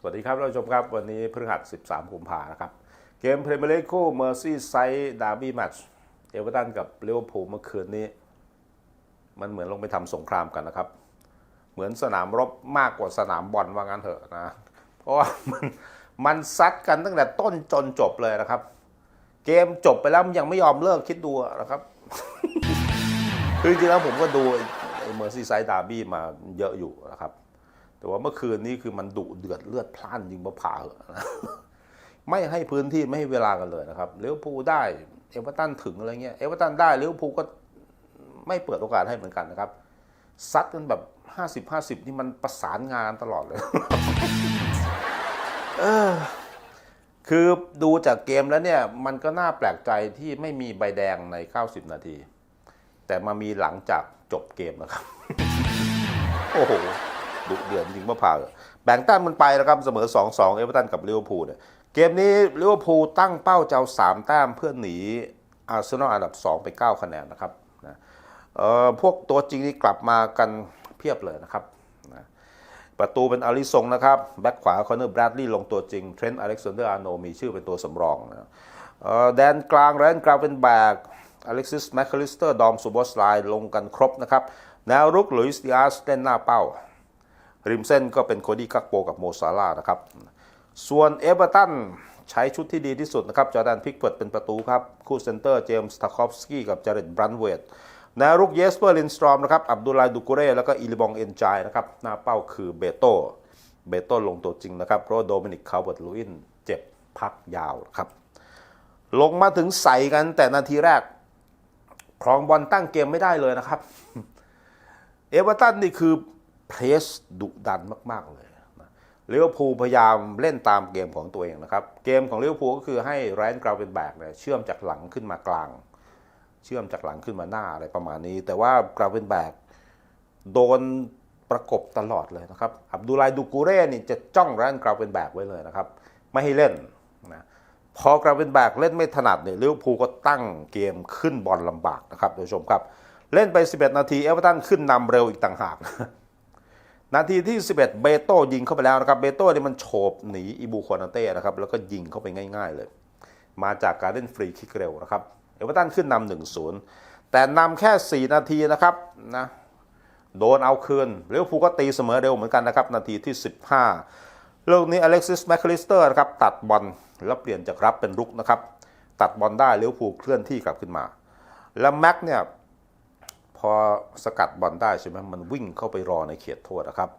สวัสดีครับท่านผู้ชมครับ วันนี้พฤหัส 13 กุมภานะครับ เกมพรีเมียร์ลีกคู่เมอร์ซี่ไซด์ดาร์บี้แมตช์เอเวอร์ตันกับลิเวอร์พูลเมื่อคืนนี้ มันเหมือนลงไปทำสงครามกันนะครับ เหมือนสนามรบมากกว่าสนามบอลว่างั้นเถอะนะ เพราะว่ามันมันซัดกันตั้งแต่ต้นจนจบเลยนะครับ เกมจบไปแล้วมันยังไม่ยอมเลิกคิดดูนะครับ คือจริงๆแล้วผมก็ดูเมอร์ซี่ไซด์ดาร์บี้มาเยอะอยู่นะครับ แต่ว่าเมื่อคืนนี้คือมันดุเดือดเลือดพล่านยิงมาผ่าเหอะนะไม่ให้พื้นที่ไม่ให้เวลากันเลยนะครับเลี้ยวภูได้เอเวอร์ตันถึงอะไรเงี้ยเอเวอร์ตันได้เลี้ยวภูก็ไม่เปิดโอกาสให้เหมือนกันนะครับซัดกันแบบ 50 50 นี่มันประสานงานตลอดเลยเออคือดูจากเกมแล้วเนี่ย มันก็น่าแปลกใจที่ไม่มีใบแดงใน 90 นาที แต่มามีหลังจากจบเกมนะครับ โอ้โห ดุเดือดจริงมะพร้าวแบ่งแต้มมันไปนะครับเสมอ 2-2 เอเวอร์ตันกับลิเวอร์พูลเนี่ยเกมนี้ลิเวอร์พูลตั้งเป้าจะเอา3แต้มเพื่อหนีอาร์เซนอลอันดับ 2 ไป 9 คะแนนนะครับนะเอ่อพวกตัวจริงนี่กลับมากันเพียบเลยนะครับนะประตูเป็นอาริซงนะครับ แบ็คขวาคอนเนอร์แบรดลีย์ลงตัวจริงเทรนต์อเล็กซานเดอร์อาร์โนมีชื่อเป็นตัวสำรองนะเอ่อแดนกลางแรนกราเวนแบกอเล็กซิสแมคคาลิสเตอร์ดอมซูบอสไลน์ลงกันครบนะครับแนวรุกลุยส์ดิอาสเล่นหน้าเป้า ริมเส้นก็เป็นโคดี้กักโปกับโมซาลานะครับ ส่วนเอเวอร์ตันใช้ชุดที่ดีที่สุดนะครับจอร์แดนพิกเปิดเป็นประตูครับ คู่เซนเตอร์เจมส์ทาคอฟสกี้กับจาริดบรันเวดแนวรุกเยสเปอร์ลินสตรอมนะครับอับดุลไลดูกุเร่แล้วก็อิลิบองเอนจายนะครับหน้าเป้าคือเบโตเบโตลงตัวจริงนะครับเพราะโดมินิกคาร์เวิร์ตลูอินเจ็บพักยาวครับลงมาถึงใส่กันแต่นาทีแรกครองบอลตั้งเกมไม่ได้เลยนะครับ เอเวอร์ตันนี่คือ เพรสดุดันมาก ๆ เลยนะลิเวอร์พูพยายามเล่นตามเกมของตัวเองนะครับ เกมของลิเวอร์พูก็คือให้แรนกราวเป็นแบกเนี่ยเชื่อมจากหลังขึ้นมากลาง เชื่อมจากหลังขึ้นมาหน้าอะไรประมาณนี้ แต่ว่ากราวเป็นแบกโดนประกบตลอดเลยนะครับ อับดุลไลดูกูเร่นี่จะจ้องแรนกราวเป็นแบกไว้เลยนะครับ ไม่ให้เล่นนะพอกราวเป็นแบกเล่นไม่ถนัดเนี่ยลิเวอร์พูก็ตั้งเกมขึ้นบอลลำบากนะครับท่านผู้ชมครับ เล่นไป 11 นาทีเอเวอร์ตันขึ้นนำเร็วอีกต่างหาก นาทีที่ 11 เบโต้ยิงเข้าไปแล้วนะครับ เบโต้เนี่ยมันโฉบหนีอิบูควานาเต้นะครับ แล้วก็ยิงเข้าไปง่ายๆเลย มาจากการเล่นฟรีคิกเร็วนะครับ เอเวอร์ตันขึ้นนำ1-0แต่นำแค่ 4 นาทีนะครับนะ โดนเอาคืนลิเวอร์พูก็ตีเสมอเร็วเหมือนกันนะครับ นาทีที่ 15ลูกนี้อเล็กซิสแมคคลิสเตอร์นะครับตัดบอลแล้วเปลี่ยนจากรับเป็นรุกนะครับ ตัดบอลได้ลิเวอร์พูเคลื่อนที่กลับขึ้นมา แล้วแม็กเนี่ย พอสกัดบอลได้ใช่ไหมมันวิ่งเข้าไปรอในเขตโทษนะครับ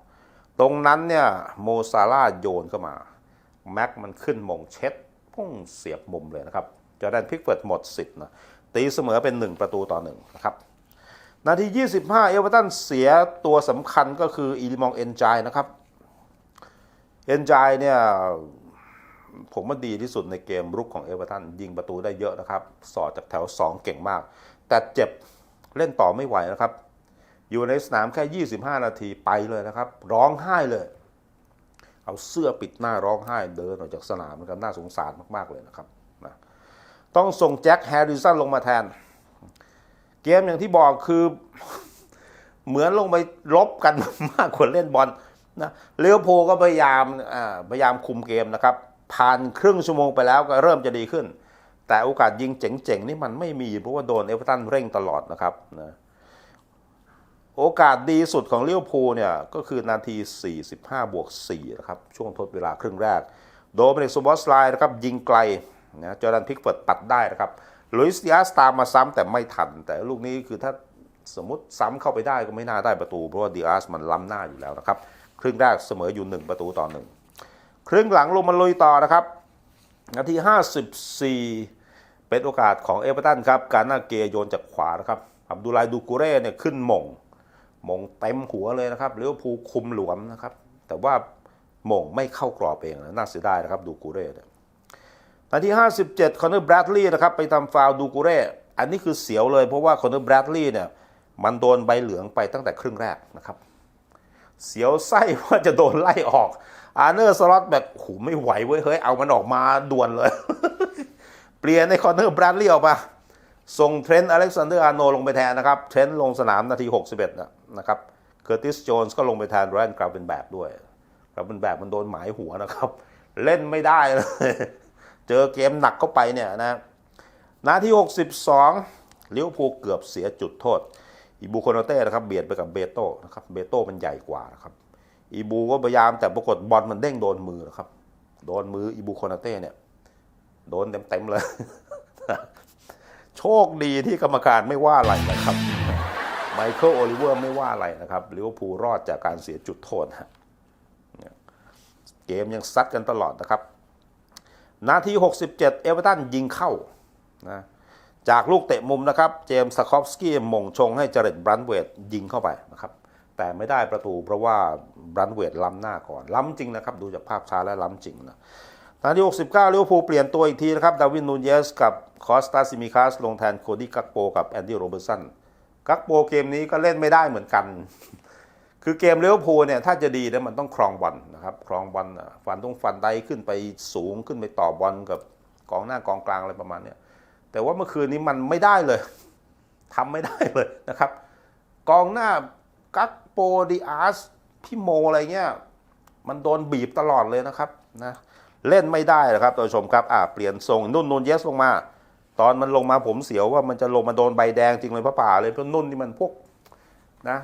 ตรงนั้นเนี่ยโมซาร่าโยนเข้ามา แม็กมันขึ้นมงเช็ดพุ่งเสียบมุมเลยนะครับจอแดนพิกเฟิร์ดหมดสิทธิ์นะตีเสมอเป็น 1 ประตูต่อ1นะครับนาที 25 เอเวอร์ตันเสียตัวสำคัญก็คืออีลิมองเอนจายนะครับเอนจายเนี่ยผมว่าดีที่สุดในเกมรุกของเอเวอร์ตันยิงประตูได้เยอะนะครับ สอดจากแถว 2 เก่งมาก แต่เจ็บ เล่นต่อไม่ไหวนะครับ อยู่ในสนามแค่ 25 นาทีไปเลยนะครับ ร้องไห้เลย เอาเสื้อปิดหน้าร้องไห้เดินออกจากสนามนะครับน่าสงสารมากๆเลยนะครับนะต้องส่งแจ็คแฮร์ริสันลงมาแทน เกมอย่างที่บอกคือเหมือนลงไปลบกันมากกว่าเล่นบอลนะเลี้ยวโพก็พยายามพยายามคุมเกมนะครับ ผ่านครึ่งชั่วโมงไปแล้วก็เริ่มจะดีขึ้น แต่โอกาสยิงเจ๋งๆนี่มันไม่มีเพราะว่าโดนเอเวอร์ตันเร่งตลอดนะครับนะโอกาสดีสุดของเลิเวพูเนี่ยก็คือนาที 45 บวก4นะครับช่วงทดเวลาครึ่งแรก โดมินิกซูบอสไลน์นะครับยิงไกลนะจอร์แดนพิกเฟิร์ดปัดได้นะครับลุยส์ดิอาสตามมาซ้ำแต่ไม่ทัน แต่ลูกนี้คือถ้าสมมติซ้ำเข้าไปได้ก็ไม่น่าได้ประตู เพราะว่าดิอาสมันล้ำหน้าอยู่แล้วนะครับ ครึ่งแรกเสมออยู่ 1 ประตูต่อหนึ่งครึ่งหลังลงมาลุยต่อนะครับ นาที 54 เป็นโอกาสของเอเวอร์ตันครับ การหน้าเกยโยนจากขวานะครับ อับดุลไลดูกูเร่เนี่ยขึ้นมง มงเต็มหัวเลยนะครับลิเวอร์พูคุมหลวมนะครับ แต่ว่ามงไม่เข้ากรอบเองนะน่าเสียดายนะครับดูกูเร่เนี่ยนาที 57 คอนเนอร์แบรดลีย์นะครับไปทำฟาวดูกูเร่ อันนี้คือเสียวเลยเพราะว่าคอนเนอร์แบรดลีย์เนี่ยมันโดนใบเหลืองไปตั้งแต่ครึ่งแรกนะครับ เสียวไส้ว่าจะโดนไล่ออกอาร์เนอร์สล็อตแบบโอ้โหไม่ไหวเว้ยเฮ้ยเอามันออกมาด่วนเลย เปลี่ยนในคอนเนอร์แบรดลีย์ออกมาส่งเทรนต์อเล็กซานเดอร์อาร์โนลงไปแทนนะครับ เทรนต์ลงสนามนาที 61นะนะครับ เคอร์ติส โจนส์ก็ลงไปแทนแรนกราเป็นแบบด้วยแรครับมันแบบมันโดนหมายหัวนะครับ เล่นไม่ได้เลย เจอเกมหนักเข้าไปเนี่ยนะ นาที 62 ลิเวอร์พูลเกือบเสียจุดโทษ อีบูโคนาเต้นะครับเบียดไปกับเบโต้นะครับ เบโต้มันใหญ่กว่านะครับ อีบูก็พยายามแต่ปรากฏบอลมันเด้งโดนมือนะครับ โดนมืออีบูโคนาเต้เนี่ย โดนเต็มๆเลย โชคดีที่กรรมการไม่ว่าอะไรนะครับ ไมเคิลโอลิเวอร์ไม่ว่าอะไรนะครับลิเวอร์พูลรอดจากการเสียจุดโทษฮะเกมยังซัดกันตลอดนะครับ นาที 67 เอเวอร์ตันยิงเข้านะจากลูกเตะมุมนะครับ เจมส์สคอฟสกี้มงชงให้เจเรตบรันเวดยิงเข้าไปนะครับ แต่ไม่ได้ประตูเพราะว่าบรันเวดล้ำหน้าก่อน ล้ำจริงนะครับ ดูจากภาพช้าแล้วล้ำจริงนะ นาที69ลิเวอร์พูลเปลี่ยนตัวอีกทีนะครับดาวินนูนเยสกับคอสตาซิมิคัสลงแทนโคดี้กักโปกับแอนดี้โรเบอร์สันกักโปเกมนี้ก็เล่นไม่ได้เหมือนกัน คือเกมลิเวอร์พูลเนี่ยถ้าจะดีเนี่ยมันต้องครองบอลนะครับครองบอลฟันต้องฟันไดขึ้นไปสูงขึ้นไปต่อบอลกับกองหน้ากองกลางอะไรประมาณเนี้ยแต่ว่าเมื่อคืนนี้มันไม่ได้เลยทำไม่ได้เลยนะครับ กองหน้ากักโปดิอาสพี่โมอะไรเงี้ยมันโดนบีบตลอดเลยนะครับนะ เล่นไม่ได้นะครับท่านผู้ชมครับอ่าเปลี่ยนทรงนุ่นนูนเยสลงมา ตอนมันลงมาผมเสียวว่ามันจะลงมาโดนใบแดงจริงเลยพระป่าเลยเพราะนุ่นนี่มันพวกนะ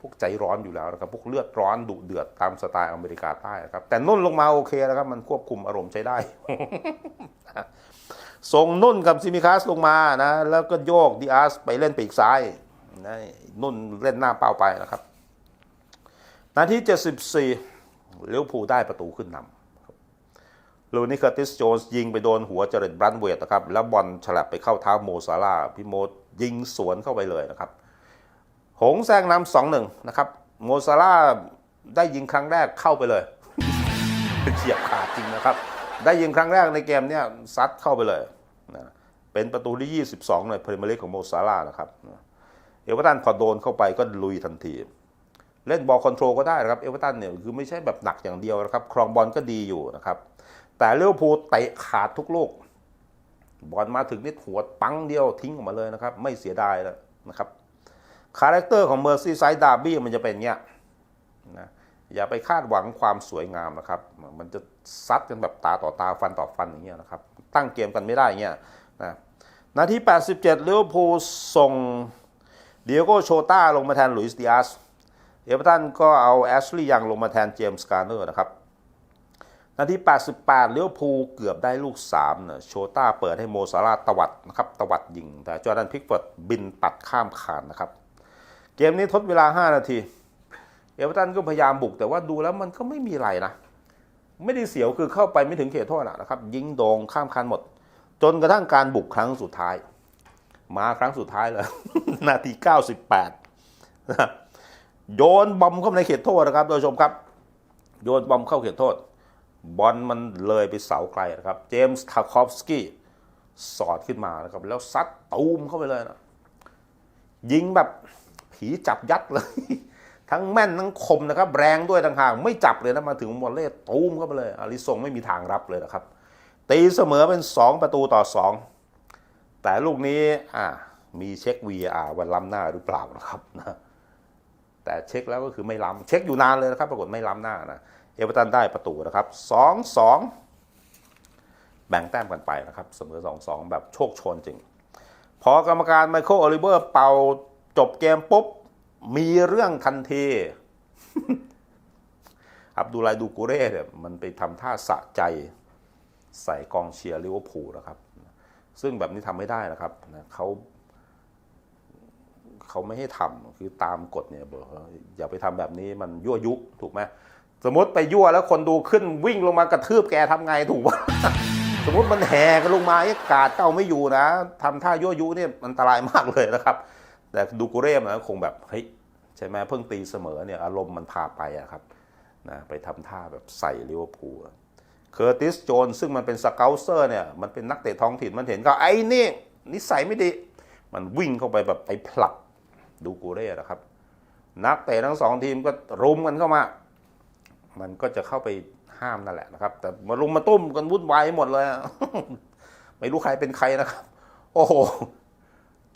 พวกใจร้อนอยู่แล้วนะครับพวกเลือดร้อนดุเดือดตามสไตล์อเมริกาใต้นะครับแต่นุ่นลงมาโอเคแล้วครับมันควบคุมอารมณ์ใช้ได้ส่งนุ่นกับซิมิคัสลงมานะแล้วก็โยกดิอาสไปเล่นปีกซ้ายนะนุ่นเล่นหน้าเป้าไปนะครับ นาที 74ลิเวอร์พูได้ประตูขึ้นนำ ลูนี่เคอร์ติสโจนส์ยิงไปโดนหัวเจเรตบรันเวตนะครับ แล้วบอลฉลับไปเข้าเท้าโมซาลาพี่โมยิงสวนเข้าไปเลยนะครับ หงส์แซงนำสองหนึ่งนะครับ โมซาลาได้ยิงครั้งแรกเข้าไปเลยเฉียบขาดจริงนะครับ ได้ยิงครั้งแรกในเกมเนี้ยซัดเข้าไปเลยนะเป็นประตูที่ 22 ในพรีเมียร์ลีกของโมซาลานะครับ เอเวอร์ตันพอโดนเข้าไปก็ลุยทันที เล่นบอลคอนโทรลก็ได้นะครับ เอเวอร์ตันเนี่ยคือไม่ใช่แบบหนักอย่างเดียวนะครับ ครองบอลก็ดีอยู่นะครับ แต่เลิเวอร์พูเตะขาดทุกลูก บอลมาถึงนี่หัวปังเดียวทิ้งออกมาเลยนะครับ ไม่เสียดายแล้วนะครับ คาแรคเตอร์ของเมอร์ซี่ไซด์ดาร์บี้มันจะเป็นเงี้ยนะอย่าไปคาดหวังความสวยงามนะครับ มันจะซัดกันแบบตาต่อตาฟันต่อฟันอย่างเงี้ยนะครับ ตั้งเกมกันไม่ได้เงี้ยนะนาที 87เลิเวอร์พูส่งเดียโกโชต้าลงมาแทนหลุยส์ดิอาสเอเวอร์ตันก็เอาแอชลีย์ยังลงมาแทนเจมส์การ์เนอร์นะครับ นาที 88 เลี้ยวภูเกือบได้ลูก3เนี่ยโชต้าเปิดให้โมซาลาห์ตวัดนะครับตวัดยิง แต่จอร์แดนพิกฟอร์ดบินปัดข้ามคานนะครับ เกมนี้ทดเวลา 5 นาที เอเวอร์ตันก็พยายามบุก แต่ว่าดูแล้วมันก็ไม่มีอะไรนะ ไม่ได้เสียวคือเข้าไปไม่ถึงเขตโทษนะครับ ยิงโด่งข้ามคานหมด จนกระทั่งการบุกครั้งสุดท้าย มาครั้งสุดท้ายเลยนาที 98 โยนบอมเข้ามาในเขตโทษนะครับท่านผู้ชมครับ โยนบอมเข้าเขตโทษ บอลมันเลยไปเสาไกลนะครับ เจมส์ทาคอฟสกี้สอดขึ้นมานะครับ แล้วซัดตูมเข้าไปเลยนะยิงแบบผีจับยัดเลย ทั้งแม่นทั้งคมนะครับ แรงด้วยต่างหากไม่จับเลยนะมาถึงบอลเล่ตูมเข้าไปเลยอาริซงไม่มีทางรับเลยนะครับ ตีเสมอเป็น 2 ประตูต่อ 2 แต่ลูกนี้อ่ามีเช็ค VR วันล้ำหน้าหรือเปล่านะครับนะแต่เช็คแล้วก็คือไม่ล้ำเช็คอยู่นานเลยนะครับ ปรากฏไม่ล้ำหน้านะ เอเวอร์ตันได้ประตูนะครับสองสองแบ่งแต้มกันไปนะครับเสมอสองสองแบบโชคโชนจริง พอกรรมการไมเคิลโอลิเวอร์เป่าจบเกมปุ๊บ มีเรื่องทันทีอับดุลไลดูกูเร่เนี่ยมันไปทำท่าสะใจใส่กองเชียร์ลิเวอร์พูลนะครับ ซึ่งแบบนี้ทำไม่ได้นะครับเขาเขาไม่ให้ทำคือตามกฎเนี่ยบอกว่าอย่าไปทำแบบนี้มันยั่วยุถูกไหม สมมติไปยั่วแล้วคนดูขึ้นวิ่งลงมากระทืบแกทำไงถูกปะสมมติมันแห่กันลงมาไอ้กาดเก้าไม่อยู่นะทำท่ายั่วยุเนี่ยอันตรายมากเลยนะครับ แต่ดูกูเร่มนะคงแบบเฮ้ยใช่ไหมเพิ่งตีเสมอเนี่ยอารมณ์มันพาไปอะครับนะไปทำท่าแบบใส่ลิเวอร์พูลอะเคอร์ติสโจนซึ่งมันเป็นสเกลเซอร์เนี่ยมันเป็นนักเตะท้องถิ่นมันเห็นก็ไอ้นี่นิสัยไม่ดีมันวิ่งเข้าไปแบบไปผลักดูกูเร่นะครับ นักเตะทั้งสองทีมก็รุมกันเข้ามา มันก็จะเข้าไปห้ามนั่นแหละนะครับ แต่มารุมมาตุ้มกันวุ่นวายหมดเลยไม่รู้ใครเป็นใครนะครับ โอ้โห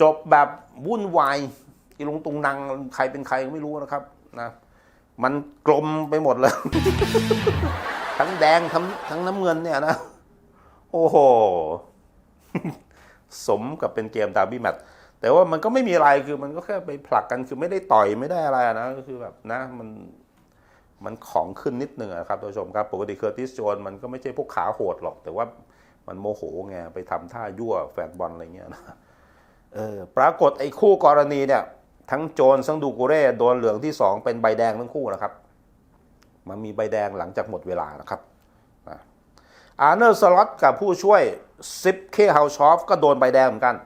จบแบบวุ่นวายอีลุงตุงนังใครเป็นใครก็ไม่รู้นะครับนะมันกลมไปหมดเลย ทั้งแดงทั้งทั้งน้ำเงินเนี่ยนะ โอ้โห สมกับเป็นเกมดาร์บี้แมตช์แต่ว่ามันก็ไม่มีอะไรคือมันก็แค่ไปผลักกันคือไม่ได้ต่อยไม่ได้อะไรนะก็คือแบบนะ มัน มันของขึ้นนิดนึงอะครับท่านผู้ชมครับ ปกติเคอร์ติสโจนมันก็ไม่ใช่พวกขาโหดหรอก แต่ว่ามันโมโหไงไปทำท่ายั่วแฟนบอลอะไรเงี้ยนะเออปรากฏไอ้คู่กรณีเนี่ย ทั้งโจนทั้งดูกูเร่โดนเหลืองที่สองเป็นใบแดงทั้งคู่นะครับ มันมีใบแดงหลังจากหมดเวลานะครับอาร์เนอร์สล็อตกับผู้ช่วยซิปเคเฮาชอฟก็โดนใบแดงเหมือนกัน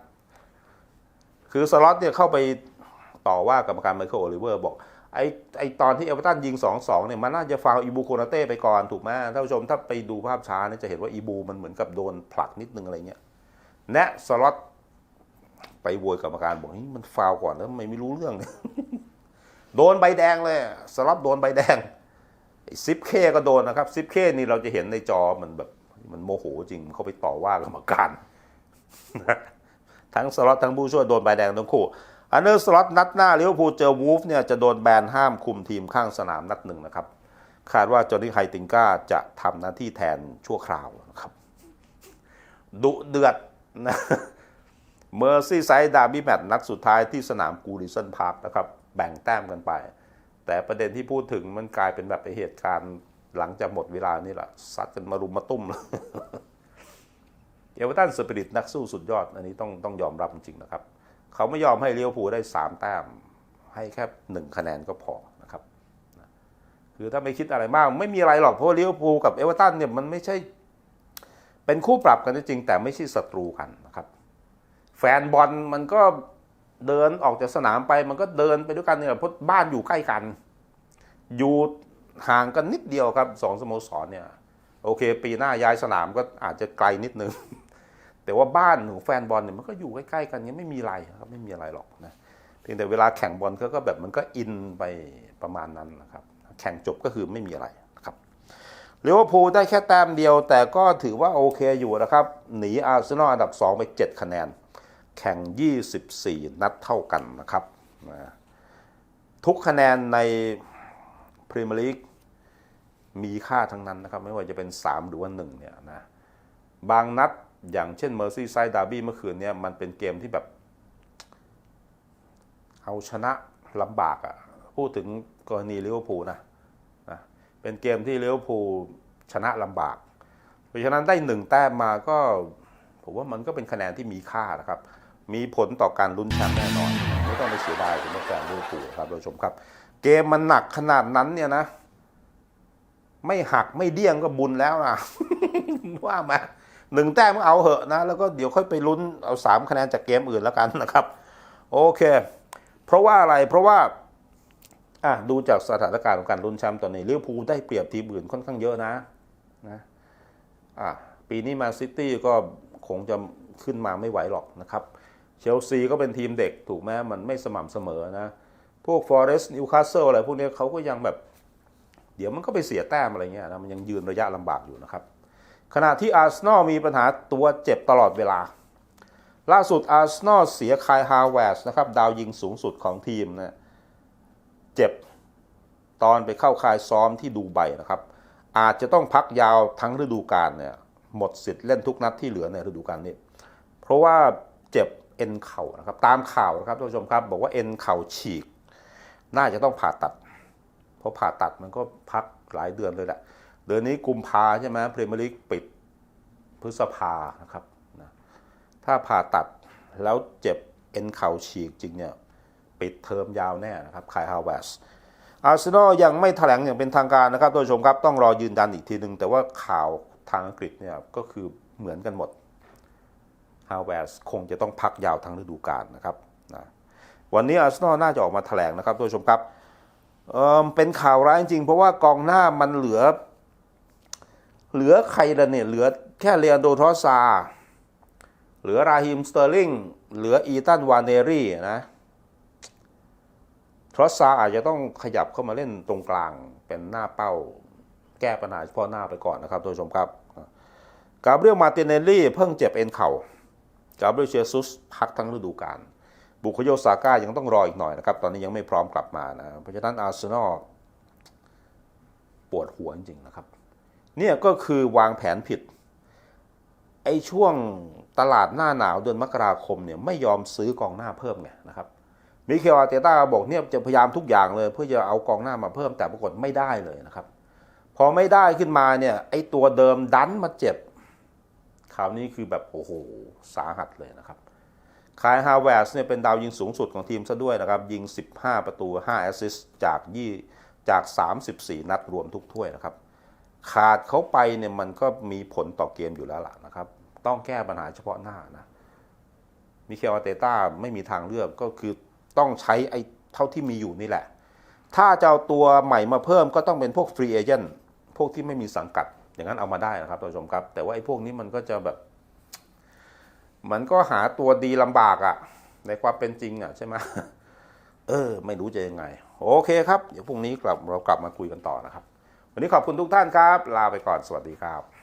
คือสล็อตเนี่ยเข้าไปต่อว่ากรรมการไมเคิลโอลิเวอร์บอก ไอ้ไอ้ตอนที่เอเวอร์ตันยิง2-2เนี่ยมันน่าจะฟาวอีบูโคนาเต้ไปก่อนถูกไหมท่านผู้ชมถ้าไปดูภาพช้าเนี่ยจะเห็นว่าอีบูมันเหมือนกับโดนผลักนิดนึงอะไรเงี้ยแนะสล็อตไปโวยกรรมการบอกนี่มันฟาวก่อนแล้วทำไมไม่รู้เรื่องโดนใบแดงเลยสล็อตโดนใบแดงซิปเคก็โดนนะครับซิปเคนี่เราจะเห็นในจอมันแบบมันโมโหจริงเขาไปต่อว่ากรรมการทั้งสล็อตทั้งผู้ช่วยโดนใบแดงทั้งคู่ อันเดอร์สล็อตนัดหน้าลิเวอร์พูลเจอวูฟเนี่ยจะโดนแบนห้ามคุมทีมข้างสนามนัดหนึ่งนะครับ คาดว่าจอห์นนี่ไฮติงก้าจะทำหน้าที่แทนชั่วคราวนะครับ ดุเดือดนะเมอร์ซี่ไซด์ดาร์บี้แมตช์นัดสุดท้ายที่สนามกูริสันพาร์คนะครับ แบ่งแต้มกันไป แต่ประเด็นที่พูดถึงมันกลายเป็นแบบเหตุการณ์หลังจากหมดเวลานี่แหละซัดกันมารุมมาตุ้มเลยเอเวอร์ตันสปิริตนักสู้สุดยอด อันนี้ต้องต้องยอมรับจริงๆนะครับ เขาไม่ยอมให้เลี้ยวภูได้สามแต้ม ให้แค่หนึ่งคะแนนก็พอนะครับคือถ้าไม่คิดอะไรมาก ไม่มีอะไรหรอกเพราะว่าเลี้ยวภูกับเอเวอร์ตันเนี่ยมันไม่ใช่ เป็นคู่ปรับกันจริงแต่ไม่ใช่ศัตรูกันนะครับ แฟนบอลมันก็เดินออกจากสนามไปมันก็เดินไปด้วยกันเนี่ยเพราะบ้านอยู่ใกล้กัน อยู่ห่างกันนิดเดียวครับสองสโมสรเนี่ย โอเค ปีหน้าย้ายสนามก็อาจจะไกลนิดนึง แต่ว่าบ้านของแฟนบอลเนี่ยมันก็อยู่ใกล้ๆกันยังไม่มีอะไรครับไม่มีอะไรหรอกนะเพียงแต่เวลาแข่งบอลก็ก็แบบมันก็อินไปประมาณนั้นนะครับ แข่งจบก็คือไม่มีอะไรนะครับลิเวอร์พูลได้แค่แต้มเดียว แต่ก็ถือว่าโอเคอยู่นะครับหนีอาร์เซนอลอันดับ 2 ไป 7 คะแนน แข่ง 24 นัดเท่ากันนะครับนะทุกคะแนนในพรีเมียร์ลีกมีค่าทั้งนั้นนะครับ ไม่ว่าจะเป็น 3 หรือว่า1เนี่ยนะบางนัด อย่างเช่นเมอร์ซี่ไซด์ดาร์บี้เมื่อคืนเนี่ยมันเป็นเกมที่แบบ เอาชนะลำบากอะ่ะพูดถึงกรณีลิเวอร์พูลนะนะเป็นเกมที่ลิเวอร์พูลชนะลำบาก เพราะฉะนั้นได้หนึ่งแต้มมาก็ผมว่ามันก็เป็นคะแนนที่มีค่านะครับ มีผลต่อการลุ้นแชมป์แน่นอน ไม่ต้องไปเสียดายสำหรับแฟนลิเวอร์พูลครับท่านผู้ชมครับ เกมมันหนักขนาดนั้นเนี่ยนะ ไม่หักไม่เดี้ยงก็บุญแล้วนะว่ามา หนึ่งแต้มก็เอาเหอะนะ แล้วก็เดี๋ยวค่อยไปลุ้นเอาสามคะแนนจากเกมอื่นแล้วกันนะครับ โอเค เพราะว่าอะไรเพราะว่าอะดูจากสถานการณ์ของการลุ้นแชมป์ตอนนี้ลิเวอร์พูลได้เปรียบทีมอื่นค่อนข้างเยอะนะนะอะปีนี้มาซิตี้ก็คงจะขึ้นมาไม่ไหวหรอกนะครับ เชลซีก็เป็นทีมเด็กถูกไหมมันไม่สม่ำเสมอนะ พวกฟอเรสต์นิวคาสเซิลอะไรพวกนี้เขาก็ยังแบบ เดี๋ยวมันก็ไปเสียแต้มอะไรเงี้ยนะมันยังยืนระยะลำบากอยู่นะครับ ขณะที่อาร์เซนอลมีปัญหาตัวเจ็บตลอดเวลา ล่าสุดอาร์เซนอลเสียคายฮาวเวร์สนะครับดาวยิงสูงสุดของทีมนะเจ็บตอนไปเข้าคายซ้อมที่ดูไบนะครับ อาจจะต้องพักยาวทั้งฤดูกาลเนี่ยหมดสิทธิ์เล่นทุกนัดที่เหลือในฤดูกาลนี้ เพราะว่าเจ็บเอ็นเข่านะครับตามข่าวนะครับท่านผู้ชมครับ บอกว่าเอ็นเข่าฉีก น่าจะต้องผ่าตัด เพราะผ่าตัดมันก็พักหลายเดือนเลยแหละ เดือนนี้กุมภาใช่ไหมพรีเมียร์ลีกปิดพฤษภานะครับนะถ้าผ่าตัดแล้วเจ็บเอ็นเข่าฉีกจริงเนี่ย ปิดเทอมยาวแน่นะครับคายฮาวเวสอาร์เซนอลยังไม่แถลงอย่างเป็นทางการนะครับท่านผู้ชมครับต้องรอยืนยันอีกทีหนึ่งแต่ว่าข่าวทางอังกฤษเนี่ยก็คือเหมือนกันหมดฮาวเวสคงจะต้องพักยาวทั้งฤดูกาลนะครับนะวันนี้อาร์เซนอลน่าจะออกมาแถลงนะครับท่านผู้ชมครับเเป็นข่าวร้ายจริงเพราะว่ากองหน้ามันเหลือ เหลือใครละเนี่ย เหลือแค่เรียนโดทอซา เหลือราฮิมสเตอร์ลิง เหลืออีตันวานเนรี่นะทรอสซาอาจจะต้องขยับเข้ามาเล่นตรงกลางเป็นหน้าเป้า แก้ปัญหาเฉพาะหน้าไปก่อนนะครับท่านผู้ชมครับ กาเบรียลมาติเนลลี่เพิ่งเจ็บเอ็นเข่า กาเบรียลเชซุสพักทั้งฤดูกาล บุคโยซาก้ายังต้องรออีกหน่อยนะครับ ตอนนี้ยังไม่พร้อมกลับมานะ เพราะฉะนั้นอาร์เซนอลปวดหัวจริงๆนะครับ เนี่ยก็คือวางแผนผิด ไอ้ช่วงตลาดหน้าหนาวเดือนมกราคมเนี่ยไม่ยอมซื้อกองหน้าเพิ่มไงนะครับมิเคลอาเตต้าบอกเนี่ยจะพยายามทุกอย่างเลย เพื่อจะเอากองหน้ามาเพิ่มแต่ปรากฏไม่ได้เลยนะครับ พอไม่ได้ขึ้นมาเนี่ยไอ้ตัวเดิมดันมาเจ็บคราวนี้คือแบบโอ้โหสาหัสเลยนะครับคายฮาวเวร์สเนี่ยเป็นดาวยิงสูงสุดของทีมซะด้วยนะครับ ยิง 15 ประตู 5 แอสซิสต์จากยี่จาก 34 นัดรวมทุกถ้วยนะครับ ขาดเขาไปเนี่ยมันก็มีผลต่อเกมอยู่แล้วล่ะนะครับ ต้องแก้ปัญหาเฉพาะหน้านะมิเคลอาเตต้าไม่มีทางเลือกก็คือต้องใช้ไอ้เท่าที่มีอยู่นี่แหละ ถ้าจะเอาตัวใหม่มาเพิ่มก็ต้องเป็นพวกฟรีเอเจนต์พวกที่ไม่มีสังกัด อย่างนั้นเอามาได้นะครับท่านผู้ชมครับ แต่ว่าไอ้พวกนี้มันก็จะแบบ มันก็หาตัวดีลำบากอะ่ะ ในความเป็นจริงอะ่ะใช่ไหมเออ ไม่รู้จะยังไง โอเคครับ เดี๋ยวพรุ่งนี้กลับเรากลับมาคุยกันต่อนะครับ วันนี้ขอบคุณทุกท่านครับ ลาไปก่อนสวัสดีครับ